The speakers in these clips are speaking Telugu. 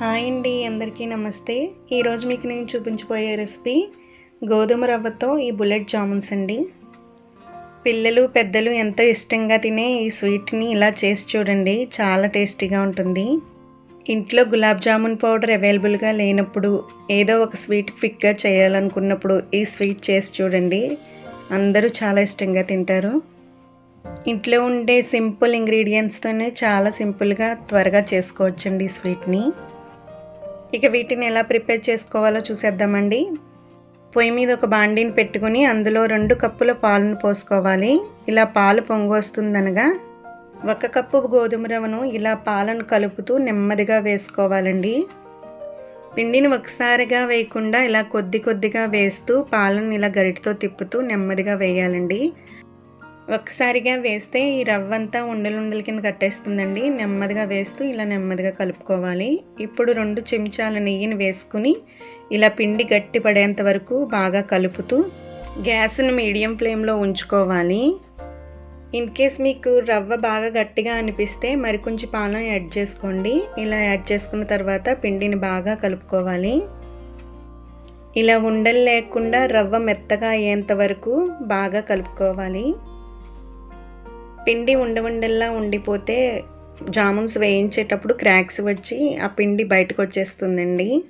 హాయ్ అండి అందరికీ నమస్తే. ఈరోజు మీకు నేను చూపించబోయే రెసిపీ గోధుమ రవ్వతో ఈ బుల్లెట్ జామున్స్ అండి. పిల్లలు పెద్దలు ఎంతో ఇష్టంగా తినే ఈ స్వీట్ని ఇలా చేసి చూడండి చాలా టేస్టీగా ఉంటుంది. ఇంట్లో గులాబ్ జామున్ పౌడర్ అవైలబుల్గా లేనప్పుడు ఏదో ఒక స్వీట్ క్విక్గా చేయాలనుకున్నప్పుడు ఈ స్వీట్ చేసి చూడండి అందరూ చాలా ఇష్టంగా తింటారు. ఇంట్లో ఉండే సింపుల్ ఇంగ్రీడియంట్స్తోనే చాలా సింపుల్గా త్వరగా చేసుకోవచ్చండి ఈ స్వీట్ని. ఇక వీటిని ఎలా ప్రిపేర్ చేసుకోవాలో చూసేద్దామండి. పొయ్యి మీద ఒక బాండీని పెట్టుకుని అందులో రెండు కప్పుల పాలను పోసుకోవాలి. ఇలా పాలు పొంగు వస్తుందనగా ఒక కప్పు గోధుమ రవ్వను ఇలా పాలను కలుపుతూ నెమ్మదిగా వేసుకోవాలండి. పిండిని ఒకసారిగా వేయకుండా ఇలా కొద్ది కొద్దిగా వేస్తూ పాలను ఇలా గరిటతో తిప్పుతూ నెమ్మదిగా వేయాలండి. ఒకసారిగా వేస్తే ఈ రవ్వ అంతా ఉండలుండల కింద కట్టేస్తుందండి. నెమ్మదిగా వేస్తూ ఇలా నెమ్మదిగా కలుపుకోవాలి. ఇప్పుడు రెండు చెంచాల నెయ్యిని వేసుకుని ఇలా పిండి గట్టి పడేంత వరకు బాగా కలుపుతూ గ్యాస్ను మీడియం ఫ్లేమ్లో ఉంచుకోవాలి. ఇన్ కేస్ మీకు రవ్వ బాగా గట్టిగా అనిపిస్తే మరి కొంచెం పాలను యాడ్ చేసుకోండి. ఇలా యాడ్ చేసుకున్న తర్వాత పిండిని బాగా కలుపుకోవాలి. ఇలా ఉండలు లేకుండా రవ్వ మెత్తగా అయ్యేంత వరకు బాగా కలుపుకోవాలి. పిండి ఉండ ఉండల్లా ఉండిపోతే జామున్స్ వేయించేటప్పుడు క్రాక్స్ వచ్చి ఆ పిండి బయటకు వచ్చేస్తుందండి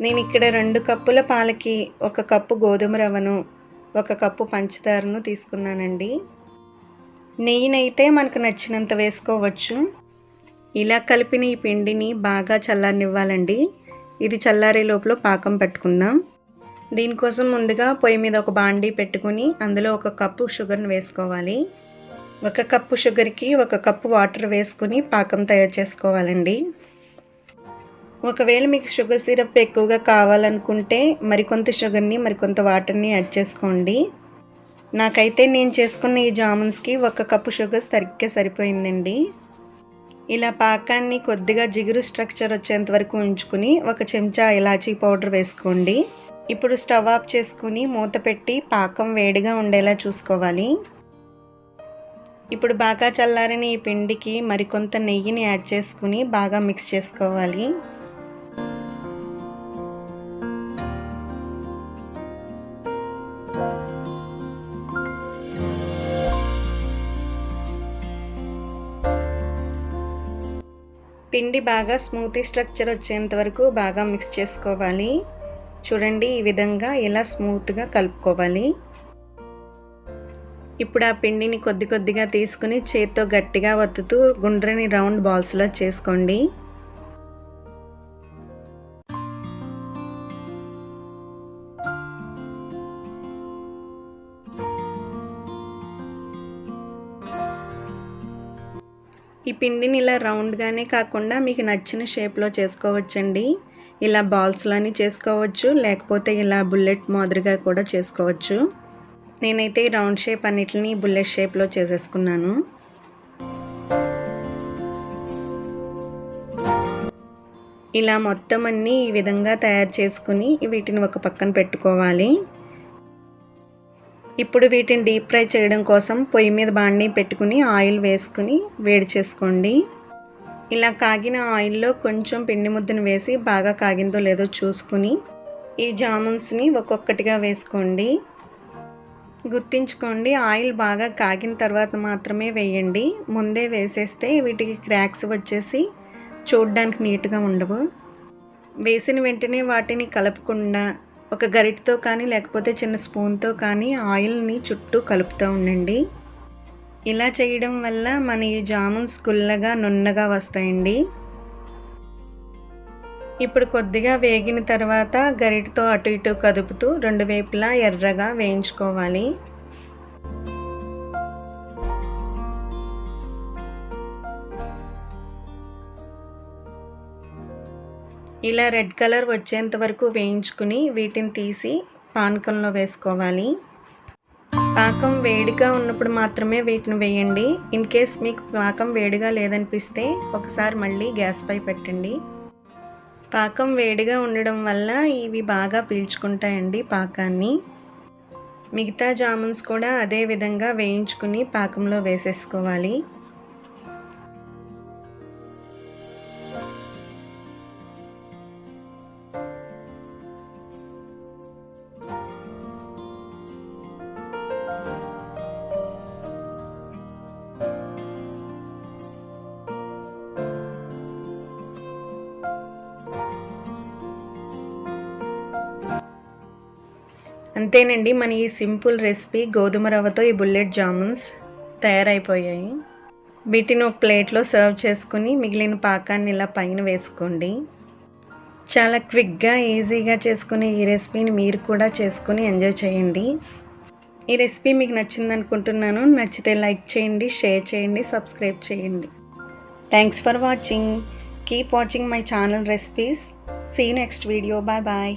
నేను ఇక్కడ రెండు కప్పుల పాలకి ఒక కప్పు గోధుమ రవ్వను ఒక కప్పు పంచదారను తీసుకున్నానండి. నెయ్యినైతే మనకు నచ్చినంత వేసుకోవచ్చు. ఇలా కలిపిన ఈ పిండిని బాగా చల్లారనివ్వాలండి. ఇది చల్లారే లోపల పాకం పెట్టుకుందాం. దీనికోసం ముందుగా పొయ్యి మీద ఒక బాండీ పెట్టుకుని అందులో ఒక కప్పు షుగర్ని వేసుకోవాలి. ఒక కప్పు షుగర్కి ఒక కప్పు వాటర్ వేసుకుని పాకం తయారు చేసుకోవాలండి. ఒకవేళ మీకు షుగర్ సిరప్ ఎక్కువగా కావాలనుకుంటే మరికొంత షుగర్ని మరికొంత వాటర్ని యాడ్ చేసుకోండి. నాకైతే నేను చేసుకున్న ఈ జామున్స్కి ఒక కప్పు షుగర్ సరిగ్గా సరిపోయిందండి. ఇలా పాకాన్ని కొద్దిగా జిగురు స్ట్రక్చర్ వచ్చేంత వరకు ఉంచుకుని ఒక చెంచా ఇలాచీ పౌడర్ వేసుకోండి. ఇప్పుడు స్టవ్ ఆఫ్ చేసుకుని మూత పెట్టి పాకం వేడిగా ఉండేలా చూసుకోవాలి. ఇప్పుడు బాగా చల్లారిన ఈ పిండికి మరికొంత నెయ్యిని యాడ్ చేసుకుని బాగా మిక్స్ చేసుకోవాలి. పిండి బాగా స్మూతీ స్ట్రక్చర్ వచ్చేంత వరకు బాగా మిక్స్ చేసుకోవాలి. చూడండి ఈ విధంగా ఇలా స్మూత్గా కలుపుకోవాలి. ఇప్పుడు ఆ పిండిని కొద్ది కొద్దిగా తీసుకుని చేత్తో గట్టిగా వత్తుతూ గుండ్రని రౌండ్ బాల్స్లో చేసుకోండి. ఈ పిండిని ఇలా రౌండ్గానే కాకుండా మీకు నచ్చిన షేప్లో చేసుకోవచ్చండి. ఇలా బాల్స్లోని చేసుకోవచ్చు లేకపోతే ఇలా బుల్లెట్ మాదిరిగా కూడా చేసుకోవచ్చు. నేనైతే రౌండ్ షేప్ అన్నిటిని బుల్లెట్ షేప్లో చేసేసుకున్నాను. ఇలా మొత్తం అన్నీ ఈ విధంగా తయారు చేసుకుని వీటిని ఒక పక్కన పెట్టుకోవాలి. ఇప్పుడు వీటిని డీప్ ఫ్రై చేయడం కోసం పొయ్యి మీద బాండి పెట్టుకుని ఆయిల్ వేసుకుని వేడి చేసుకోండి. ఇలా కాగిన ఆయిల్లో కొంచెం పిండి ముద్దను వేసి బాగా కాగిందో లేదో చూసుకుని ఈ జామున్స్ని ఒక్కొక్కటిగా వేసుకోండి. గుర్తించుకోండి. ఆయిల్ బాగా కాగిన తర్వాత మాత్రమే వేయండి. ముందే వేసేస్తే వీటికి క్రాక్స్ వచ్చేసి చూడడానికి నీట్గా ఉండవు. వేసిన వెంటనే వాటిని కలపకుండా ఒక గరిటతో కానీ లేకపోతే చిన్న స్పూన్తో కానీ ఆయిల్ని చుట్టూ కలుపుతూ ఉండండి. ఇలా చేయడం వల్ల మన ఈ జామున్స్ గుల్లగా నున్నగా వస్తాయండి. ఇప్పుడు కొద్దిగా వేగిన తర్వాత గరిటతో అటు ఇటు కదుపుతూ రెండు వైపులా ఎర్రగా వేయించుకోవాలి. ఇలా రెడ్ కలర్ వచ్చేంత వరకు వేయించుకుని వీటిని తీసి పానకంలో వేసుకోవాలి. పాకం వేడిగా ఉన్నప్పుడు మాత్రమే వీటిని వేయండి. ఇన్ కేస్ మీకు పాకం వేడిగా లేదనిపిస్తే ఒకసారి మళ్ళీ గ్యాస్ పై పెట్టండి. పాకం వేడిగా ఉండడం వల్ల ఇవి బాగా పీల్చుకుంటాయండి పాకాన్ని. మిగతా జామున్స్ కూడా అదే విధంగా వేయించుకుని పాకంలో వేసేసుకోవాలి. అంతేనండి మన ఈ సింపుల్ రెసిపీ గోధుమ రవ్వతో ఈ బుల్లెట్ జామున్స్ తయారైపోయాయి. వీటిని ఒక ప్లేట్లో సర్వ్ చేసుకుని మిగిలిన పాకాన్ని ఇలా పైన వేసుకోండి. చాలా క్విక్గా ఈజీగా చేసుకునే ఈ రెసిపీని మీరు కూడా చేసుకుని ఎంజాయ్ చేయండి. ఈ రెసిపీ మీకు నచ్చింది అనుకుంటున్నాను నచ్చితే లైక్ చేయండి షేర్ చేయండి సబ్స్క్రైబ్ చేయండి. Thanks for watching. Keep watching my channel recipes. See next video. Bye bye.